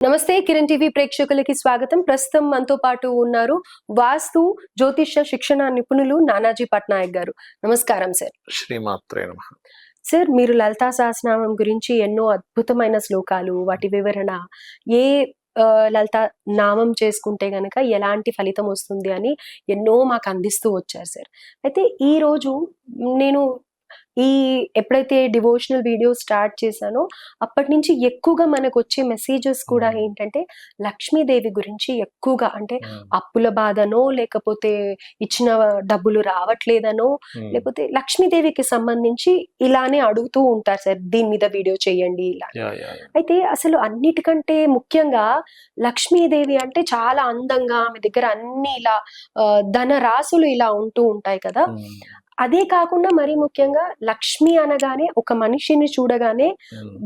నమస్తే కిరణ్ టీవీ ప్రేక్షకులకి స్వాగతం. ప్రస్తుతం మనతో పాటు ఉన్నారు వాస్తు జ్యోతిష్య శిక్షణ నిపుణులు నానాజీ పట్నాయక్ గారు. నమస్కారం సార్. శ్రీమాత్రే నమ. సార్ మీరు లలితా సహస్రనామం గురించి ఎన్నో అద్భుతమైన శ్లోకాలు వాటి వివరణ ఏ లలితా నామం చేసుకుంటే గనక ఎలాంటి ఫలితం వస్తుంది అని ఎన్నో మాకు అందిస్తూ వచ్చారు సార్. అయితే ఈ రోజు నేను ఈ ఎప్పుడైతే డివోషనల్ వీడియో స్టార్ట్ చేశానో అప్పటి నుంచి ఎక్కువగా మనకు వచ్చే మెసేజెస్ కూడా. ఏంటంటే లక్ష్మీదేవి గురించి ఎక్కువగా అంటే అప్పుల బాధనో లేకపోతే ఇచ్చిన డబ్బులు రావట్లేదనో లేకపోతే లక్ష్మీదేవికి సంబంధించి ఇలానే అడుగుతూ ఉంటారు సార్ దీని మీద వీడియో చేయండి ఇలా. అయితే అసలు అన్నిటికంటే ముఖ్యంగా లక్ష్మీదేవి అంటే చాలా అందంగా ఆమె దగ్గర అన్ని ఇలా ధన రాసులు ఇలా ఉంటూ ఉంటాయి కదా. అదే కాకుండా మరి ముఖ్యంగా లక్ష్మి అనగానే ఒక మనిషిని చూడగానే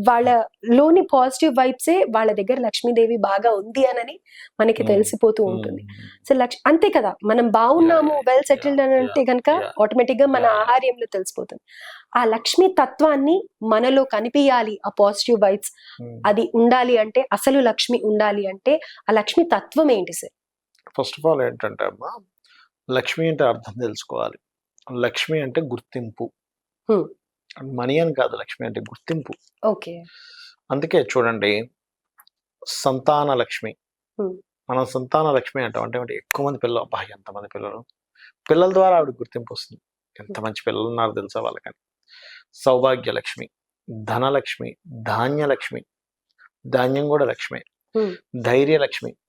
వాళ్ళలోని పాజిటివ్ వైబ్సే వాళ్ళ దగ్గర లక్ష్మీదేవి బాగా ఉంది అనని మనకి. తెలిసిపోతూ ఉంటుంది సో లక్ష్ అంతే కదా మనం బాగున్నాము వెల్ సెటిల్డ్ అని అంటే కనుక. ఆటోమేటిక్గా మన. ఆహార్యంలో తెలిసిపోతుంది ఆ లక్ష్మీ తత్వాన్ని మనలో కనిపించాలి ఆ పాజిటివ్ వైబ్స్. అది ఉండాలి అంటే అసలు లక్ష్మి ఉండాలి అంటే ఆ లక్ష్మి తత్వం ఏంటి సార్ ఫస్ట్ ఆఫ్ ఆల్ ఏంటంటే అమ్మా లక్ష్మి అంటే అర్థం తెలుసుకోవాలి లక్ష్మి అంటే గుర్తింపు. మనీ అని కాదు లక్ష్మి అంటే గుర్తింపు. ఓకే. అందుకే చూడండి సంతాన లక్ష్మి. మనం సంతాన లక్ష్మి అంటాం. అంటే? ఎక్కువ మంది పిల్లలు అబ్బా ఎంతమంది పిల్లలు? పిల్లల ద్వారా ఆవిడ గుర్తింపు వస్తుంది. ఎంత మంచి పిల్లలు ఉన్నారు తెలుసా వాళ్ళకని? సౌభాగ్య లక్ష్మి ధనలక్ష్మి ధాన్యలక్ష్మి ధాన్యం కూడా లక్ష్మి. ధైర్యలక్ష్మి అబ్బా,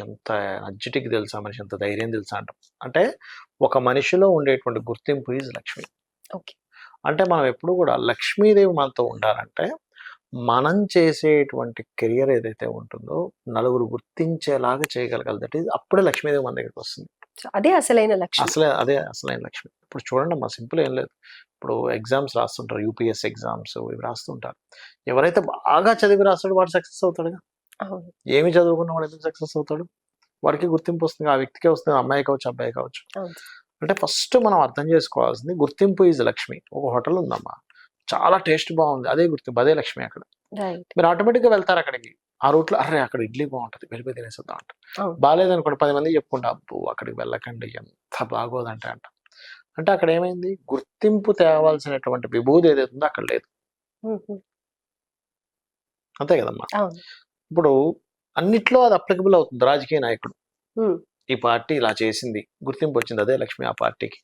ఎంత అజ్జిటికి తెలుసా మనిషి ఎంత ధైర్యం తెలుసా అంటాం. అంటే ఒక మనిషిలో ఉండేటువంటి గుర్తింపు ఈజ్ లక్ష్మి. ఓకే. అంటే మనం ఎప్పుడు కూడా లక్ష్మీదేవి మనతో ఉండాలంటే మనం చేసేటువంటి కెరియర్ ఏదైతే ఉంటుందో నలుగురు గుర్తించేలాగా చేయగలగాలి. దట్ ఈజ్ అప్పుడే లక్ష్మీదేవి మన దగ్గరికి వస్తుంది. అదే అసలైన లక్ష్మి. అసలే అదే అసలైన లక్ష్మి. ఇప్పుడు చూడండి అమ్మా సింపుల్ ఏం లేదు. ఇప్పుడు ఎగ్జామ్స్ రాస్తుంటారు యూపీఎస్ ఎగ్జామ్స్ ఇవి రాస్తుంటారు. ఎవరైతే బాగా చదివి రాస్తాడో వాడు సక్సెస్ అవుతాడుగా. ఏమి చదువుకున్న వాడు ఎందుకు సక్సెస్ అవుతాడు? వాడికి గుర్తింపు వస్తుంది ఆ వ్యక్తికే వస్తుంది అమ్మాయి కావచ్చు అబ్బాయి కావచ్చు. అంటే ఫస్ట్ మనం అర్థం చేసుకోవాల్సింది గుర్తింపు ఈజ్ లక్ష్మి. ఒక హోటల్ ఉందమ్మా. చాలా టేస్ట్ బాగుంది. అదే గుర్తింపు అదే లక్ష్మి అక్కడ. రైట్. మీరు ఆటోమేటిక్గా వెళ్తారు అక్కడికి. ఆ రూట్లో అరే అక్కడ ఇడ్లీ బాగుంటుంది వెళ్ళిపోయి తినేసేద్దాం అంట. బాగాలేదనుకోండి పది మంది చెప్పుకుంటా అబ్బో అక్కడికి వెళ్ళకండి ఎంత బాగోదంటే అంట. అంటే అక్కడ ఏమైంది? గుర్తింపు తేవాల్సినటువంటి విభూది ఏదైతే ఉందో అక్కడ లేదు. అంతే కదమ్మా. ఇప్పుడు అన్నిట్లో అది అప్లికబుల్ అవుతుంది. రాజకీయ నాయకుడు. ఈ పార్టీ ఇలా చేసింది. గుర్తింపు వచ్చింది అదే లక్ష్మి ఆ పార్టీకి.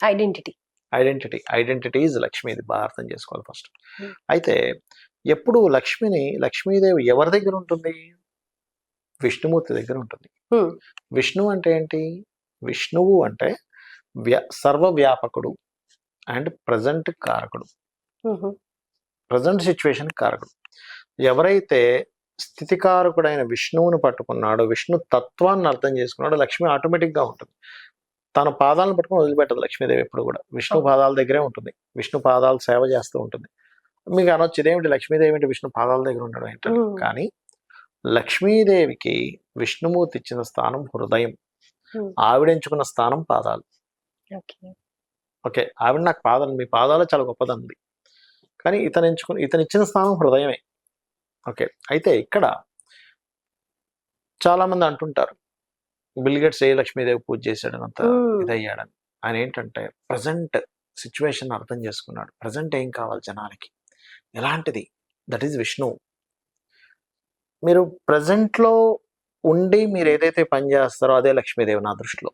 Identity identity identity is Lakshmi. ఇది బాగా అర్థం చేసుకోవాలి ఫస్ట్. అయితే ఎప్పుడు లక్ష్మిని లక్ష్మీదేవి ఎవరి దగ్గర ఉంటుంది? విష్ణుమూర్తి దగ్గర ఉంటుంది. విష్ణు అంటే ఏంటి? విష్ణువు అంటే వ్య సర్వవ్యాపకుడు అండ్ ప్రజెంట్ కారకుడు. ప్రజెంట్ సిచ్యువేషన్ కారకుడు. ఎవరైతే స్థితికారకుడైన విష్ణువుని పట్టుకున్నాడో. విష్ణు తత్వాన్ని అర్థం చేసుకున్నాడో. లక్ష్మి ఆటోమేటిక్గా ఉంటుంది. తన పాదాలను పట్టుకుని వదిలిపెట్టదు లక్ష్మీదేవి ఎప్పుడు కూడా. విష్ణు. పాదాల దగ్గరే ఉంటుంది. విష్ణు పాదాలు సేవ చేస్తూ ఉంటుంది. మీకు అనొచ్చు ఇదేమిటి? లక్ష్మీదేవి ఏంటి విష్ణు పాదాల దగ్గర ఉండడం ఏంటంటే Hmm. కానీ లక్ష్మీదేవికి విష్ణుమూర్తి ఇచ్చిన స్థానం హృదయం. ఆవిడ ఎంచుకున్న స్థానం పాదాలు. ఓకే. ఓకే. ఆవిడ నాకు పాదాలు. మీ పాదాలు చాలా గొప్పదంది కానీ ఇతను ఎంచుకుని ఇతను ఇచ్చిన స్థానం హృదయమే. ఓకే. అయితే ఇక్కడ చాలా మంది అంటుంటారు బిల్గేట్స్ ఏ లక్ష్మీదేవి పూజ చేశాడని అంత ఇదయ్యాడని. ఆయన ఏంటంటే ప్రజెంట్ సిచ్యువేషన్ అర్థం చేసుకున్నాడు. ప్రజెంట్ ఏం కావాలి జనాలకి? ఎలాంటిది? That is Vishnu. మీరు present లో ఉండి మీరు ఏదైతే పని చేస్తారో అదే లక్ష్మీదేవి నా దృష్టిలో.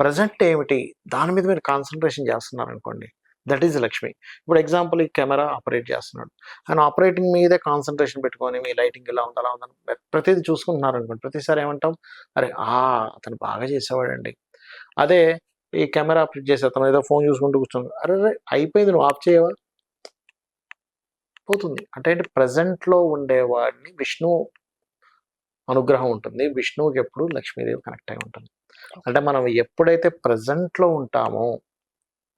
ప్రజెంట్ ఏమిటి? దాని మీద మీరు కాన్సన్ట్రేషన్ చేస్తున్నారు అనుకోండి దట్ ఈజ్ లక్ష్మి. ఇప్పుడు ఎగ్జాంపుల్ ఈ కెమెరా ఆపరేట్ చేస్తున్నాడు. ఆయన ఆపరేటింగ్ మీదే కాన్సన్ట్రేషన్ పెట్టుకొని మీ లైటింగ్ ఇలా ఉందా అలా ఉందని ప్ర- ప్రతిదీ చూసుకుంటున్నారు అనుకోండి. ప్రతిసారి ఏమంటాం? అరే ఆ అతను బాగా చేసేవాడండి. అదే ఈ కెమెరా ఆపరేట్ చేసే అతను ఏదో ఫోన్ చూసుకుంటూ కూర్చొని అరే రే అయిపోయింది నువ్వు ఆఫ్ చేయవా? పోతుంది. అంటే ఏంటి? present లో ఉండేవాడిని విష్ణు అనుగ్రహం ఉంటుంది. విష్ణువుకి ఎప్పుడు లక్ష్మీదేవి కనెక్ట్ అయి ఉంటుంది. అంటే మనం ఎప్పుడైతే present లో ఉంటామో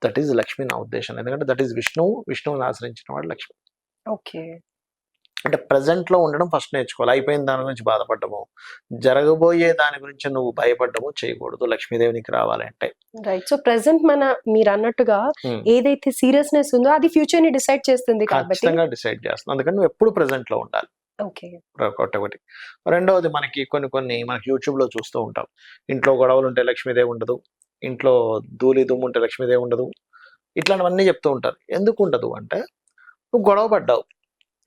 దట్ ఈజ్ లక్ష్మి నా ఉద్దేశం. ఎందుకంటే దట్ ఈజ్ విష్ణువు విష్ణువుని ఆశ్రయించిన వాడు లక్ష్మి. ఓకే. అంటే present లో ఉండడం ఫస్ట్ నేర్చుకోవాలి. అయిపోయిన దాని గురించి బాధపడ్డము. జరగబోయే దాని గురించి నువ్వు భయపడ్డము చేయకూడదు. లక్ష్మీదేవి నీకు రావాలి అంటే. రైట్ సో ప్రెసెంట్ మన మీరు అన్నట్టుగా. ఏదైతే సీరియస్నెస్ ఉందో అది ఫ్యూచర్ని డిసైడ్ చేస్తుంది ఖచ్చితంగా డిసైడ్ చేస్తుంది. అందుకని నువ్వు ఎప్పుడు present లో ఉండాలి. ఓకే. ఒకటి. రెండవది మనకి కొన్ని కొన్ని మనకి యూట్యూబ్లో చూస్తూ ఉంటాం. ఇంట్లో గొడవలు ఉంటే లక్ష్మీదేవి ఉండదు. ఇంట్లో ధూళి దుమ్ము ఉంటే లక్ష్మీదేవి ఉండదు. ఇట్లాంటివన్నీ చెప్తూ ఉంటారు. ఎందుకు ఉండదు అంటే నువ్వు గొడవ పడ్డావు.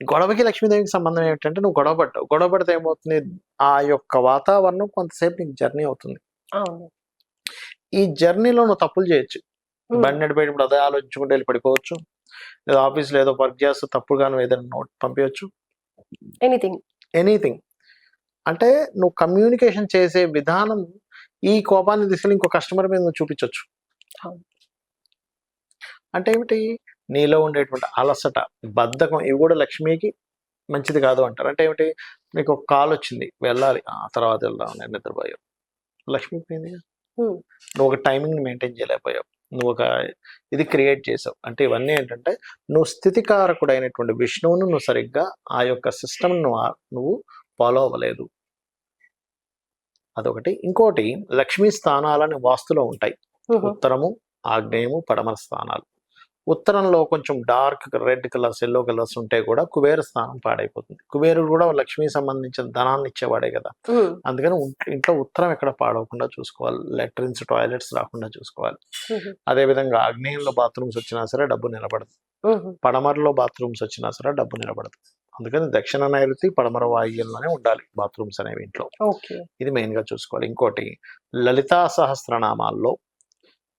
గొడవకి లక్ష్మీదేవికి సంబంధం ఏమిటంటే నువ్వు గొడవ పడ్డావు. గొడవ పడితే ఏమవుతుంది? ఆ యొక్క వాతావరణం కొంతసేపు నీకు జర్నీ అవుతుంది. ఈ జర్నీలో నువ్వు తప్పులు చేయొచ్చు. బండి నడిపేటప్పుడు అదే ఆలోచించుకుంటూ వెళ్ళి పడిపోవచ్చు. లేదా ఆఫీస్లో ఏదో వర్క్ చేస్తూ తప్పుగా నువ్వు ఏదైనా నోట్ పంపించవచ్చు ఎనీథింగ్. ఎనీథింగ్. అంటే నువ్వు కమ్యూనికేషన్ చేసే విధానం ఈ కోపాన్ని తీసుకెళ్ళి ఇంకో కస్టమర్ మీద చూపించవచ్చు. అంటే ఏమిటి? నీలో ఉండేటువంటి అలసట బద్ధకం ఇవి కూడా లక్ష్మికి మంచిది కాదు అంటారు. అంటే ఏమిటి? నీకు ఒక కాల్ వచ్చింది వెళ్ళాలి. ఆ తర్వాత వెళ్దాం నేను నిద్రపోయావు లక్ష్మి పోయింది Hmm. నువ్వు ఒక టైమింగ్ మెయింటైన్ చేయలేకపోయావు. నువ్వు ఒక ఇది క్రియేట్ చేసావు. అంటే ఇవన్నీ ఏంటంటే నువ్వు స్థితికారకుడైనటువంటి విష్ణువును నువ్వు సరిగ్గా ఆ యొక్క సిస్టమ్ నువ్వు నువ్వు ఫాలో అవ్వలేదు. అదొకటి. ఇంకోటి లక్ష్మీ స్థానాలని వాస్తులో ఉంటాయి. ఉత్తరము ఆగ్నేయము పడమర స్థానాలు. ఉత్తరంలో కొంచెం dark red colours yellow colours ఉంటే కూడా కుబేర స్థానం పాడైపోతుంది. కుబేరుడు కూడా లక్ష్మి సంబంధించిన ధనాన్ని ఇచ్చేవాడే కదా. అందుకని ఇంట్లో ఉత్తరం ఎక్కడ పాడవకుండా చూసుకోవాలి. లెట్రిన్స్ టాయిలెట్స్ రాకుండా చూసుకోవాలి. ఉహు, అదే విధంగా ఆగ్నేయంలో బాత్రూమ్స్ వచ్చినా సరే డబ్బు నిలబడదు. పడమరలో బాత్రూమ్స్ వచ్చినా సరే డబ్బు నిలబడదు. అందుకని దక్షిణ నైరుతి పడమర వాయుల్లోనే ఉండాలి బాత్రూమ్స్ అనేవి ఇంట్లో. ఇది మెయిన్గా చూసుకోవాలి. ఇంకోటి లలితా సహస్రనామాల్లో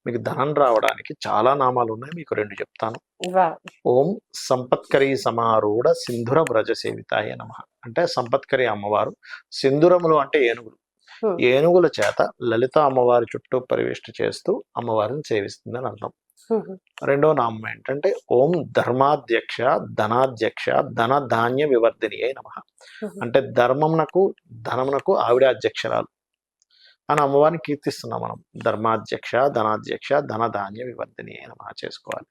మీకు ధనం రావడానికి చాలా నామాలు ఉన్నాయి మీకు రెండు చెప్తాను. ఓం సంపత్కరి సమారూఢ సింధుర వ్రజ సేవితాయ నమ. అంటే సంపత్కరి అమ్మవారు సింధురములు అంటే ఏనుగులు. ఏనుగుల చేత లలిత అమ్మవారి చుట్టూ పరివేష్టి చేస్తూ అమ్మవారిని సేవిస్తుందని అర్థం. రెండో నామం ఏంటంటే ఓం ధర్మాధ్యక్ష ధనాధ్యక్ష ధన ధాన్య వివర్ధిని అయి నమ. అంటే ధర్మమునకు ధనమునకు ఆవిడ అధ్యక్షరాలు. అని అమ్మవారిని కీర్తిస్తున్నాం మనం. ధర్మాధ్యక్ష ధనాధ్యక్ష ధన ధాన్య వివర్ధిని అయి నమ చేసుకోవాలి.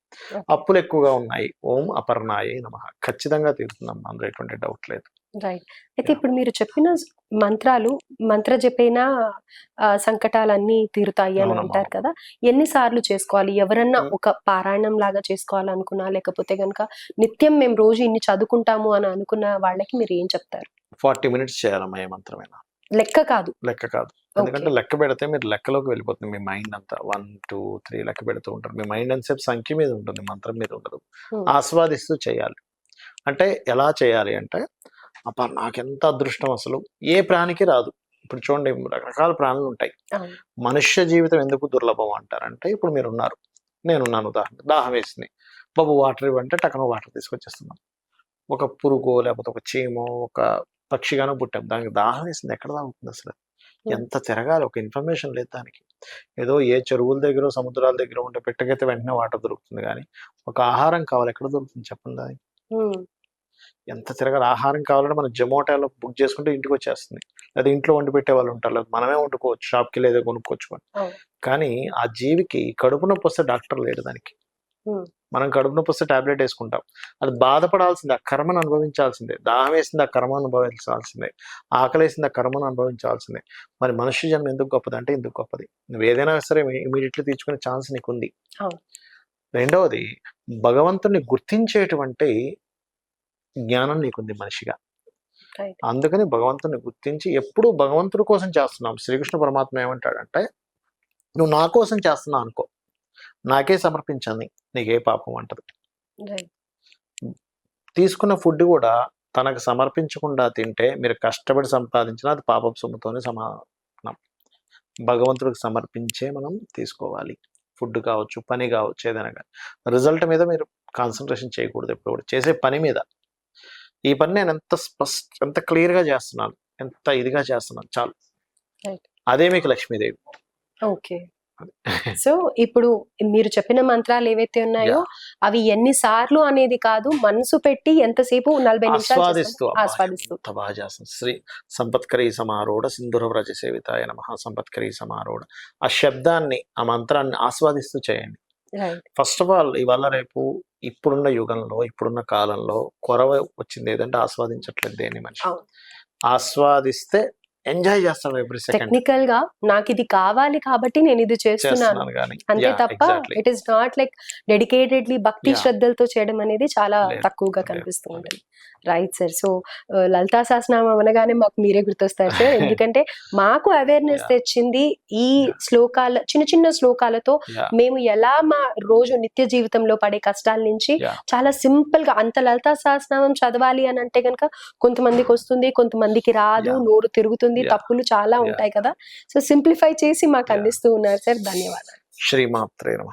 అప్పులు ఎక్కువగా ఉన్నాయి. ఓం అపర్ణాయ నమ. ఖచ్చితంగా తీరుతున్నాం అందులో ఎటువంటి డౌట్ లేదు. రైట్. అయితే ఇప్పుడు మీరు చెప్పిన మంత్రాలు మంత్ర జపేనా సంకటాలన్నీ తీరుతాయి అని. అంటారు కదా. ఎన్నిసార్లు చేసుకోవాలి? ఎవరన్నా. ఒక పారాయణం లాగా చేసుకోవాలనుకున్నా లేకపోతే గనుక నిత్యం మేము రోజు ఇన్ని చదువుకుంటాము అని అనుకున్న వాళ్ళకి మీరు ఏం చెప్తారు? ఫార్టీ మినిట్స్ చేయాలమ్మా ఏ మంత్రమైనా. లెక్క కాదు. లెక్క కాదు. ఎందుకంటే లెక్క పెడితే మీరు లెక్కలోకి వెళ్ళిపోతుంది. మీ మైండ్ అంతా వన్ టూ త్రీ లెక్క పెడుతూ ఉంటారు. మీ మైండ్ అంతసేపు సంఖ్య మీద ఉంటుంది. మంత్రం మీద ఉండదు. ఆస్వాదిస్తూ చేయాలి. అంటే ఎలా చేయాలి అంటే అబ్బా! నాకెంత అదృష్టం అసలు? ఏ ప్రాణికి రాదు. ఇప్పుడు చూడండి రకరకాల ప్రాణులు ఉంటాయి. మనుష్య జీవితం ఎందుకు దుర్లభం అంటారంటే ఇప్పుడు మీరు ఉన్నారు నేనున్నాను ఉదాహరణ దాహం వేసింది. బాబు వాటర్ ఇవ్వంటే టక్కన వాటర్ తీసుకొచ్చేస్తున్నాం. ఒక పురుగో లేకపోతే ఒక చీమో ఒక పక్షిగానో పుట్టాం. దానికి దాహం వేసింది ఎక్కడ తాగుతుంది అసలు? ఎంత తిరగాలి? ఒక ఇన్ఫర్మేషన్ లేదు దానికి. ఏదో ఏ చెరువుల దగ్గర సముద్రాల దగ్గర ఉంటే పెట్టకైతే వెంటనే వాటర్ దొరుకుతుంది కానీ ఒక ఆహారం కావాలి. ఎక్కడ దొరుకుతుంది చెప్పండి దానికి? ఎంత తిరగాలి? ఆహారం కావాలంటే మనం జొమాటోలో బుక్ చేసుకుంటే ఇంటికి వచ్చేస్తుంది. లేదా ఇంట్లో వండి పెట్టే వాళ్ళు ఉంటారు. లేదా మనమే వండుకోవచ్చు షాప్కి లేదా కొనుక్కోవచ్చు. కానీ ఆ జీవికి కడుపు నొప్పి వస్తే డాక్టర్ లేడు దానికి. మనం కడుపు నొప్పి వస్తే టాబ్లెట్ వేసుకుంటాం. అది బాధపడాల్సిందే ఆ కర్మను అనుభవించాల్సిందే. దాహం వేసింది ఆ కర్మ అనుభవించాల్సిందే. ఆకలి వేసింది ఆ కర్మను అనుభవించాల్సిందే. మరి మనుష్య జన్మ ఎందుకు గొప్పది అంటే ఎందుకు గొప్పది? నువ్వు ఏదైనా సరే ఇమీడియట్లీ తీర్చుకునే ఛాన్స్ నీకు ఉంది అవును. రెండవది భగవంతుని గుర్తించేటువంటి జ్ఞానం నీకుంది మనిషిగా. అందుకని భగవంతుని గుర్తించి ఎప్పుడు భగవంతుడి కోసం చేస్తున్నాం. శ్రీకృష్ణ పరమాత్మ ఏమంటాడంటే నువ్వు నా కోసం చేస్తున్నావు అనుకో. నాకే సమర్పించండి. నీకే పాపం అంటది. తీసుకున్న ఫుడ్ కూడా తనకు సమర్పించకుండా తింటే మీరు కష్టపడి సంపాదించిన అది పాపం సొమ్ముతోనే సమానం. భగవంతుడికి సమర్పించే మనం తీసుకోవాలి. ఫుడ్ కావచ్చు పని కావచ్చు ఏదైనా కానీ రిజల్ట్ మీద మీరు కాన్సన్ట్రేషన్ చేయకూడదు ఎప్పుడు కూడా. చేసే పని మీద. ఈ పని నేను ఎంత స్పష్ట ఎంత క్లియర్గా చేస్తున్నాను ఎంత ఇదిగా చేస్తున్నాను చాలు. అదే మీకు లక్ష్మీదేవి. ఓకే. సో ఇప్పుడు మీరు చెప్పిన మంత్రాలు ఏవైతే ఉన్నాయో అవి ఎన్ని సార్లు అనేది కాదు మనసు పెట్టి ఎంతసేపు నలభై నిమిషాలు ఆస్వాదిస్తూ శ్రీ సంపత్కరీ సమారోఢ సింధుర వ్రజ సేవితాయ నమ. సంపత్కరీ సమారోఢ. ఆ శబ్దాన్ని ఆ మంత్రాన్ని ఆస్వాదిస్తూ చేయండి. ఫస్ట్ ఆఫ్ ఆల్ ఇవాళ రేపు ఇప్పుడున్న యుగంలో ఇప్పుడున్న కాలంలో కొరవ వచ్చింది ఏదంటే ఆస్వాదించట్లేదు దేని మనిషి. ఆస్వాదిస్తే ఎంజాయ్ చేస్తాడు ఎవ్రీ సెకండ్. టెక్నికల్గా నాకు ఇది కావాలి కాబట్టి నేను ఇది చేస్తున్నాను. అంతే తప్ప it is not like dedicatedly భక్తి. శ్రద్ధలతో చేయడం అనేది చాలా తక్కువగా కనిపిస్తూ ఉంటుంది. Right sir so Lalitha Sahasranamam అనగానే మాకు మీరే గుర్తొస్తారు సార్ ఎందుకంటే మాకు అవేర్నెస్. తెచ్చింది ఈ శ్లోకాల చిన్న చిన్న శ్లోకాలతో మేము ఎలా మా రోజు నిత్య జీవితంలో పడే కష్టాల నుంచి. చాలా సింపుల్గా అంత లలితా సహస్రనామం చదవాలి అని అంటే గనక కొంతమందికి వస్తుంది కొంతమందికి రాదు. నోరు తిరుగుతుంది. తప్పులు చాలా. ఉంటాయి కదా సో సింప్లిఫై చేసి మాకు. అందిస్తూ ఉన్నారు సార్ ధన్యవాదాలు శ్రీమాత్రే నమ